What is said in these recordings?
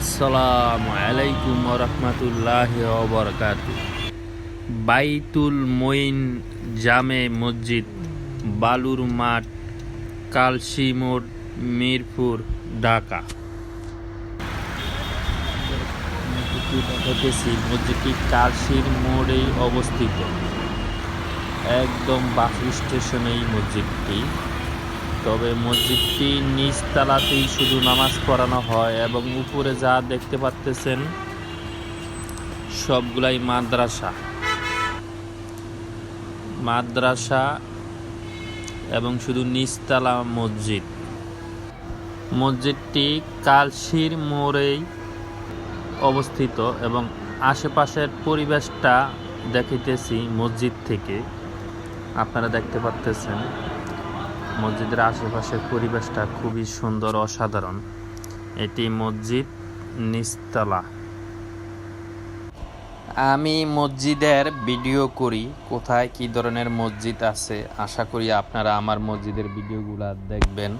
আসসালামু আলাইকুম রহমতুল্লাহ বাইতুল মঈন জামে মসজিদ, বালুর মাঠ, কালসি মোড়, মিরপুর, ঢাকা। দেখেছি মসজিদটি কালসির মোড়েই অবস্থিত। একদম বাস স্টেশনেই মসজিদটি। তবে মসজিদটি নিচতলাতেই শুধু নামাজ পড়ানো হয় এবং উপরে যা দেখতে পাচ্তেছেন, সবগুলাই মাদ্রাসা। মাদ্রাসা এবং শুধু নিচতলা মসজিদ। মসজিদটি কালশির মোড়েই অবস্থিত এবং আশেপাশের পরিবেশটা দেখিতেছি মসজিদ থেকে। আপনারা দেখতে পাচ্তেছেন মসজিদের আশেপাশের পরিবেশটা খুবই সুন্দর, অসাধারণ। এটি মসজিদ নিস্তলা আমি মসজিদের ভিডিও করি, কোথায় কি ধরনের মসজিদ আছে, আশা করি আপনারা আমার মসজিদের ভিডিওগুলো দেখবেন।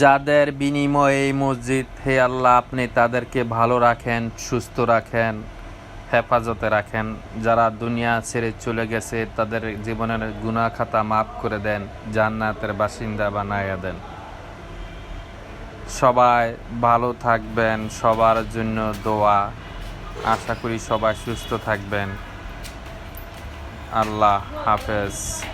যাদের বিনিময়ে এই মসজিদ, হে আল্লাহ, আপনি তাদেরকে ভালো রাখেন, সুস্থ রাখেন। হেফাজতে রাখেন। যারা দুনিয়া ছেড়ে চলে গেছে, তাদের জীবনের গুণা খাতা মাফ করে দেন, জান্নাতের বাসিন্দা বানাইয়া দেন। সবাই ভালো থাকবেন, সবার জন্য দোয়া। আশা করি সবাই সুস্থ থাকবেন। আল্লাহ হাফেজ।